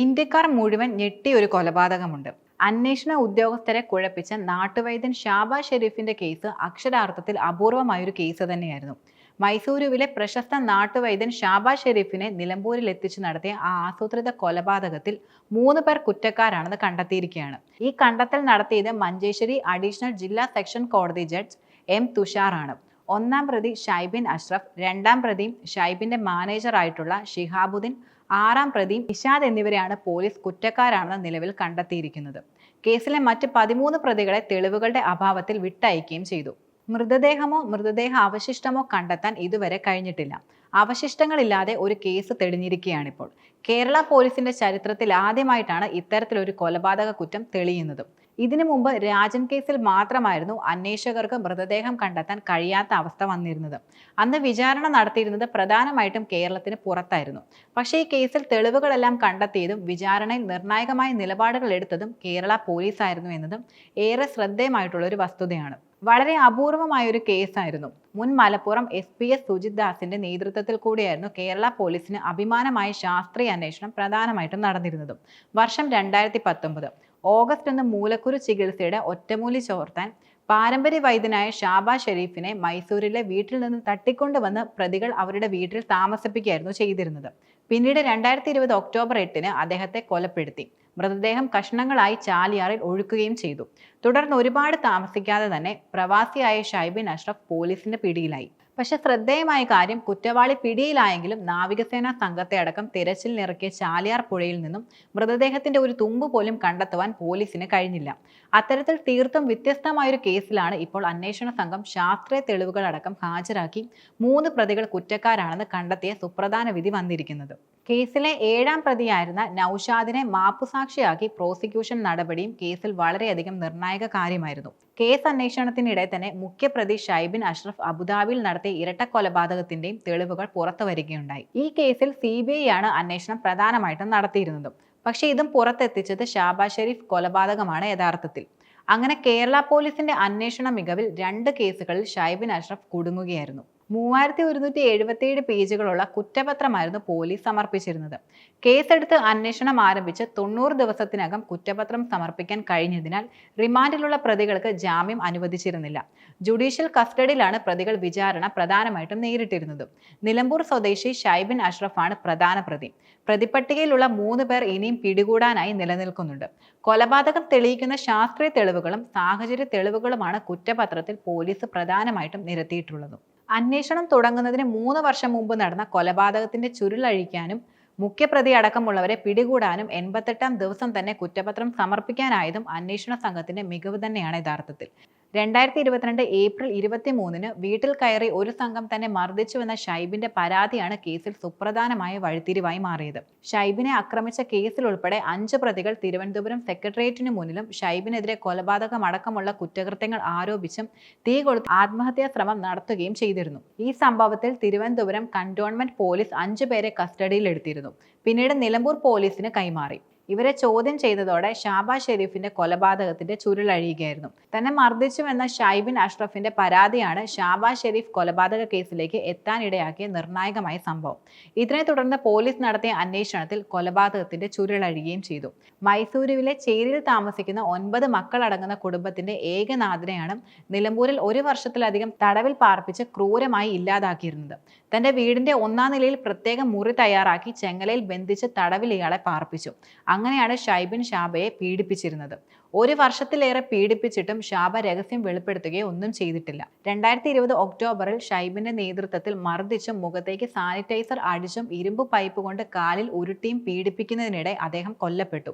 ഇന്ത്യക്കാർ മുഴുവൻ ഞെട്ടിയ ഒരു കൊലപാതകമുണ്ട്. അന്വേഷണ ഉദ്യോഗസ്ഥരെ കുഴപ്പിച്ച നാട്ടുവൈദ്യൻ ഷാബാ ഷെരീഫിന്റെ കേസ് അക്ഷരാർത്ഥത്തിൽ അപൂർവമായൊരു കേസ് തന്നെയായിരുന്നു. മൈസൂരുവിലെ പ്രശസ്ത നാട്ടുവൈദ്യൻ ഷാബാ ഷെരീഫിനെ നിലമ്പൂരിൽ എത്തിച്ചു നടത്തിയ ആ ആസൂത്രിത കൊലപാതകത്തിൽ മൂന്ന് പേർ കുറ്റക്കാരാണെന്ന് കണ്ടെത്തിയിരിക്കുകയാണ്. ഈ കണ്ടെത്തൽ നടത്തിയത് മഞ്ചേശ്വരി അഡീഷണൽ ജില്ലാ സെക്ഷൻ കോടതി ജഡ്ജ് എം തുഷാറാണ്. ഒന്നാം പ്രതി ഷൈബിൻ അഷ്റഫ് രണ്ടാം പ്രതി ഷൈബിന്റെ മാനേജറായിട്ടുള്ള ഷിഹാബുദ്ദീൻ ആറാം പ്രതി നിഷാദ് എന്നിവരെയാണ് പോലീസ് കുറ്റക്കാരാണെന്ന് നിലവിൽ കണ്ടെത്തിയിരിക്കുന്നത്. കേസിലെ മറ്റ് പതിമൂന്ന് പ്രതികളെ തെളിവുകളുടെ അഭാവത്തിൽ വിട്ടയക്കുകയും ചെയ്തു. മൃതദേഹമോ മൃതദേഹ അവശിഷ്ടമോ കണ്ടെത്താൻ ഇതുവരെ കഴിഞ്ഞിട്ടില്ല. അവശിഷ്ടങ്ങളില്ലാതെ ഒരു കേസ് തെളിഞ്ഞിരിക്കുകയാണിപ്പോൾ. കേരള പോലീസിന്റെ ചരിത്രത്തിൽ ആദ്യമായിട്ടാണ് ഇത്തരത്തിലൊരു കൊലപാതക കുറ്റം തെളിയുന്നത്. ഇതിനു മുമ്പ് രാജൻ കേസിൽ മാത്രമായിരുന്നു അന്വേഷകർക്ക് മൃതദേഹം കണ്ടെത്താൻ കഴിയാത്ത അവസ്ഥ വന്നിരുന്നത്. അന്ന് വിചാരണ നടത്തിയിരുന്നത് പ്രധാനമായിട്ടും കേരളത്തിന് പുറത്തായിരുന്നു. പക്ഷേ ഈ കേസിൽ തെളിവുകളെല്ലാം കണ്ടെത്തിയതും വിചാരണയിൽ നിർണായകമായ നിലപാടുകൾ എടുത്തതും കേരള പോലീസായിരുന്നു എന്നതും ഏറെ ശ്രദ്ധേയമായിട്ടുള്ള ഒരു വസ്തുതയാണ്. വളരെ അപൂർവമായ ഒരു കേസായിരുന്നു. മുൻ Malappuram S P S Sujith ദാസിന്റെ നേതൃത്വത്തിൽ കൂടിയായിരുന്നു കേരള പോലീസിന് അഭിമാനമായ ശാസ്ത്രീയ അന്വേഷണം പ്രധാനമായിട്ടും നടന്നിരുന്നതും. വർഷം രണ്ടായിരത്തി പത്തൊമ്പത്. ഓഗസ്റ്റ് ഒന്ന് മൂലക്കുരു ചികിത്സയുടെ ഒറ്റമൂലി ചോർത്താൻ പാരമ്പര്യ വൈദ്യനായ ഷാബ ഷെരീഫിനെ മൈസൂരിലെ വീട്ടിൽ നിന്ന് തട്ടിക്കൊണ്ടുവന്ന് പ്രതികൾ അവരുടെ വീട്ടിൽ താമസിപ്പിക്കുകയായിരുന്നു ചെയ്തിരുന്നത്. പിന്നീട് രണ്ടായിരത്തി ഇരുപത് ഒക്ടോബർ എട്ടിന് അദ്ദേഹത്തെ കൊലപ്പെടുത്തി. മൃതദേഹം കഷ്ണങ്ങളായി ചാലിയാറിൽ ഒഴുക്കുകയും ചെയ്തു. തുടർന്ന് ഒരുപാട് താമസിക്കാതെ തന്നെ പ്രവാസിയായ ഷൈബിൻ അഷ്റഫ് പോലീസിന്റെ പിടിയിലായി. പക്ഷെ ശ്രദ്ധേയമായ കാര്യം കുറ്റവാളി പിടിയിലായെങ്കിലും നാവികസേനാ സംഘത്തെ അടക്കം തിരച്ചിലിനിറക്കിയ ചാലിയാർ പുഴയിൽ നിന്നും മൃതദേഹത്തിന്റെ ഒരു തുമ്പ് പോലും കണ്ടെത്തുവാൻ പോലീസിന് കഴിഞ്ഞില്ല. അത്തരത്തിൽ തീർത്തും വ്യത്യസ്തമായൊരു കേസിലാണ് ഇപ്പോൾ അന്വേഷണ സംഘം ശാസ്ത്രീയ തെളിവുകൾ അടക്കം ഹാജരാക്കി മൂന്ന് പ്രതികൾ കുറ്റക്കാരാണെന്ന് കണ്ടെത്തിയ സുപ്രധാന വിധി വന്നിരിക്കുന്നത്. കേസിലെ ഏഴാം പ്രതിയായിരുന്ന നൌഷാദിനെ മാപ്പുസാക്ഷിയാക്കി പ്രോസിക്യൂഷൻ നടപടിയും കേസിൽ വളരെയധികം നിർണായക കാര്യമായിരുന്നു. കേസ് അന്വേഷണത്തിനിടെ തന്നെ മുഖ്യപ്രതി ഷൈബിൻ അഷ്റഫ് അബുദാബിയിൽ നടത്തിയ ഇരട്ട കൊലപാതകത്തിന്റെയും തെളിവുകൾ പുറത്തു വരികയുണ്ടായി. ഈ കേസിൽ സി ബി ഐ ആണ് അന്വേഷണം പ്രധാനമായിട്ടും നടത്തിയിരുന്നതും. പക്ഷേ ഇതും പുറത്തെത്തിച്ചത് ഷാബാ ഷെരീഫ് കൊലപാതകമാണ് യഥാർത്ഥത്തിൽ. അങ്ങനെ കേരള പോലീസിന്റെ അന്വേഷണ മികവിൽ രണ്ട് കേസുകളിൽ ഷൈബിൻ അഷ്റഫ് കുടുങ്ങുകയായിരുന്നു. മൂവായിരത്തി ഒരുന്നൂറ്റി എഴുപത്തിയേഴ് പേജുകളുള്ള കുറ്റപത്രമായിരുന്നു പോലീസ് സമർപ്പിച്ചിരുന്നത്. കേസെടുത്ത് അന്വേഷണം ആരംഭിച്ച് തൊണ്ണൂറ് ദിവസത്തിനകം കുറ്റപത്രം സമർപ്പിക്കാൻ കഴിഞ്ഞതിനാൽ റിമാൻഡിലുള്ള പ്രതികൾക്ക് ജാമ്യം അനുവദിച്ചിരുന്നില്ല. ജുഡീഷ്യൽ കസ്റ്റഡിയിലാണ് പ്രതികൾ വിചാരണ പ്രധാനമായിട്ടും നേരിട്ടിരുന്നത്. നിലമ്പൂർ സ്വദേശി ഷൈബിൻ അഷ്റഫാണ് പ്രധാന പ്രതി. പ്രതിപട്ടികയിലുള്ള മൂന്ന് പേർ ഇനിയും പിടികൂടാനായി നിലനിൽക്കുന്നുണ്ട്. കൊലപാതകം തെളിയിക്കുന്ന ശാസ്ത്രീയ തെളിവുകളും സാഹചര്യ തെളിവുകളുമാണ് കുറ്റപത്രത്തിൽ പോലീസ് പ്രധാനമായിട്ടും നിരത്തിയിട്ടുള്ളത്. അന്വേഷണം തുടങ്ങുന്നതിന് മൂന്ന് വർഷം മുമ്പ് നടന്ന കൊലപാതകത്തിന്റെ ചുരുളഴിക്കാനും മുഖ്യപ്രതി അടക്കമുള്ളവരെ പിടികൂടാനും എൺപത്തെട്ടാം ദിവസം തന്നെ കുറ്റപത്രം സമർപ്പിക്കാനായതും അന്വേഷണ സംഘത്തിന്റെ മികവ് തന്നെയാണ് യഥാർത്ഥത്തിൽ. രണ്ടായിരത്തി ഇരുപത്തിരണ്ട് ഏപ്രിൽ ഇരുപത്തി മൂന്നിന് വീട്ടിൽ കയറി ഒരു സംഘം തന്നെ മർദ്ദിച്ചുവെന്ന ഷൈബിന്റെ പരാതിയാണ് കേസിൽ സുപ്രധാനമായ വഴിത്തിരിവായി മാറിയത്. ഷൈബിനെ ആക്രമിച്ച കേസിൽ ഉൾപ്പെടെ അഞ്ച് പ്രതികൾ തിരുവനന്തപുരം സെക്രട്ടേറിയറ്റിന് മുന്നിലും ഷൈബിനെതിരെ കൊലപാതകം അടക്കമുള്ള കുറ്റകൃത്യങ്ങൾ ആരോപിച്ചും തീ കൊടുത്ത് ആത്മഹത്യാ ശ്രമം നടത്തുകയും ചെയ്തിരുന്നു. ഈ സംഭവത്തിൽ തിരുവനന്തപുരം കന്റോൺമെന്റ് പോലീസ് അഞ്ചു പേരെ കസ്റ്റഡിയിലെടുത്തിരുന്നു. പിന്നീട് നിലമ്പൂർ പോലീസിന് കൈമാറി. ഇവരെ ചോദ്യം ചെയ്തതോടെ ഷാബാ ഷെരീഫിന്റെ കൊലപാതകത്തിന്റെ ചുരുളഴിയുകയായിരുന്നു തന്നെ മർദ്ദിച്ചുവെന്ന ഷൈബിൻ അഷ്റഫിന്റെ പരാതിയാണ് ഷാബാ ഷെരീഫ് കൊലപാതക കേസിലേക്ക് എത്താനിടയാക്കിയ നിർണായകമായ സംഭവം. ഇതിനെ തുടർന്ന് പോലീസ് നടത്തിയ അന്വേഷണത്തിൽ കൊലപാതകത്തിന്റെ ചുരുളഴിയുകയും ചെയ്തു. മൈസൂരുവിലെ ചേരിയിൽ താമസിക്കുന്ന ഒൻപത് മക്കളടങ്ങുന്ന കുടുംബത്തിന്റെ ഏകനാഥനെയാണ് നിലമ്പൂരിൽ ഒരു വർഷത്തിലധികം തടവിൽ പാർപ്പിച്ച് ക്രൂരമായി ഇല്ലാതാക്കിയിരുന്നത്. തന്റെ വീടിന്റെ ഒന്നാം നിലയിൽ പ്രത്യേക മുറി തയ്യാറാക്കി ചെങ്ങലയിൽ ബന്ധിച്ച് തടവിൽ ഇയാളെ പാർപ്പിച്ചു. അങ്ങനെയാണ് ഷൈബിൻ ഷാബയെ പീഡിപ്പിച്ചിരുന്നത്. ഒരു വർഷത്തിലേറെ പീഡിപ്പിച്ചിട്ടും ഷാബ രഹസ്യം വെളിപ്പെടുത്തുകയോ ഒന്നും ചെയ്തിട്ടില്ല. രണ്ടായിരത്തി ഇരുപത് ഒക്ടോബറിൽ ഷൈബിന്റെ നേതൃത്വത്തിൽ മർദ്ദിച്ചും മുഖത്തേക്ക് സാനിറ്റൈസർ അടിച്ചും ഇരുമ്പ് പൈപ്പ് കൊണ്ട് കാലിൽ ഉരുട്ടിയും പീഡിപ്പിക്കുന്നതിനിടെ അദ്ദേഹം കൊല്ലപ്പെട്ടു.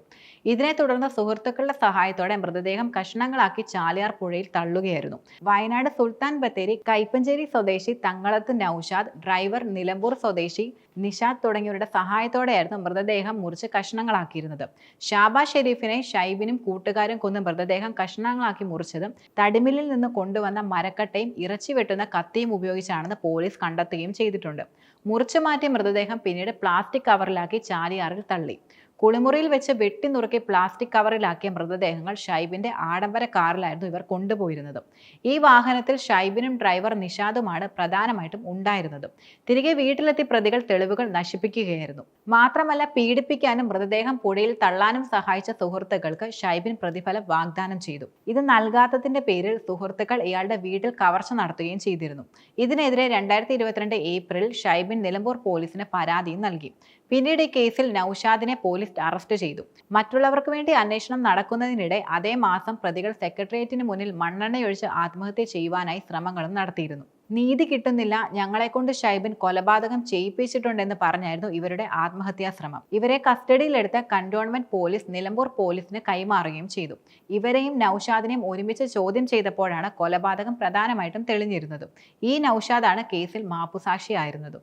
ഇതിനെ തുടർന്ന് സുഹൃത്തുക്കളുടെ സഹായത്തോടെ മൃതദേഹം കഷ്ണങ്ങളാക്കി ചാലിയാർ പുഴയിൽ തള്ളുകയായിരുന്നു. വയനാട് സുൽത്താൻ ബത്തേരി കൈപ്പഞ്ചേരി സ്വദേശി തങ്ങളത്ത് നൌഷാദ് ഡ്രൈവർ നിലമ്പൂർ സ്വദേശി നിഷാദ് തുടങ്ങിയവരുടെ സഹായത്തോടെയായിരുന്നു മൃതദേഹം മുറിച്ച് കഷ്ണങ്ങളാക്കിയിരുന്നത്. ഷാബ ഷെരീഫിനെ ഷൈബിനും കൂട്ടുകാരും കൊന്ന് മൃതദേഹം കഷ്ണങ്ങളാക്കി മുറിച്ചതും തടിമില്ലിൽ നിന്ന് കൊണ്ടുവന്ന മരക്കട്ടയും ഇറച്ചി വെട്ടുന്ന കത്തിയും ഉപയോഗിച്ചാണെന്ന് പോലീസ് കണ്ടെത്തുകയും ചെയ്തിട്ടുണ്ട്. മുറിച്ചു മാറ്റിയ മൃതദേഹം പിന്നീട് പ്ലാസ്റ്റിക് കവറിലാക്കി ചാലിയാറിൽ തള്ളി. കുളിമുറിയിൽ വെച്ച് വെട്ടിനുറുക്കി പ്ലാസ്റ്റിക് കവറിലാക്കിയ മൃതദേഹങ്ങൾ ഷൈബിന്റെ ആഡംബര കാറിലായിരുന്നു ഇവർ കൊണ്ടുപോയിരുന്നത്. ഈ വാഹനത്തിൽ ഷൈബിനും ഡ്രൈവർ നിഷാദുമാണ് പ്രധാനമായിട്ടും ഉണ്ടായിരുന്നത്. തിരികെ വീട്ടിലെത്തി പ്രതികൾ തെളിവുകൾ നശിപ്പിക്കുകയായിരുന്നു. മാത്രമല്ല പീഡിപ്പിക്കാനും മൃതദേഹം പുഴയിൽ തള്ളാനും സഹായിച്ച സുഹൃത്തുക്കൾക്ക് ഷൈബിൻ പ്രതിഫലം വാഗ്ദാനം ചെയ്തു. ഇത് നൽകാത്തതിന്റെ പേരിൽ സുഹൃത്തുക്കൾ ഇയാളുടെ വീട്ടിൽ കവർച്ച നടത്തുകയും ചെയ്തിരുന്നു. ഇതിനെതിരെ രണ്ടായിരത്തി ഇരുപത്തിരണ്ട് ഏപ്രിലിൽ ഷൈബിൻ നിലമ്പൂർ പോലീസിന് പരാതിയും നൽകി. പിന്നീട് ഈ കേസിൽ നൌഷാദിനെ പോലീസ് അറസ്റ്റ് ചെയ്തു. മറ്റുള്ളവർക്ക് വേണ്ടി അന്വേഷണം നടക്കുന്നതിനിടെ അതേ മാസം പ്രതികൾ സെക്രട്ടേറിയറ്റിന് മുന്നിൽ മണ്ണെണ്ണയൊഴിച്ച് ആത്മഹത്യ ചെയ്യുവാനായി ശ്രമങ്ങളും നടത്തിയിരുന്നു. നീതി കിട്ടുന്നില്ല ഞങ്ങളെക്കൊണ്ട് ഷൈബിൻ കൊലപാതകം ചെയ്യിപ്പിച്ചിട്ടുണ്ടെന്ന് പറഞ്ഞായിരുന്നു ഇവരുടെ ആത്മഹത്യാ ശ്രമം ഇവരെ കസ്റ്റഡിയിലെടുത്ത കന്റോൺമെന്റ് പോലീസ് നിലമ്പൂർ പോലീസിന് കൈമാറുകയും ചെയ്തു. ഇവരെയും നൌഷാദിനെയും ഒരുമിച്ച് ചോദ്യം ചെയ്തപ്പോഴാണ് കൊലപാതകം പ്രധാനമായിട്ടും തെളിഞ്ഞിരുന്നത്. ഈ നൌഷാദാണ് കേസിൽ മാപ്പുസാക്ഷിയായിരുന്നത്.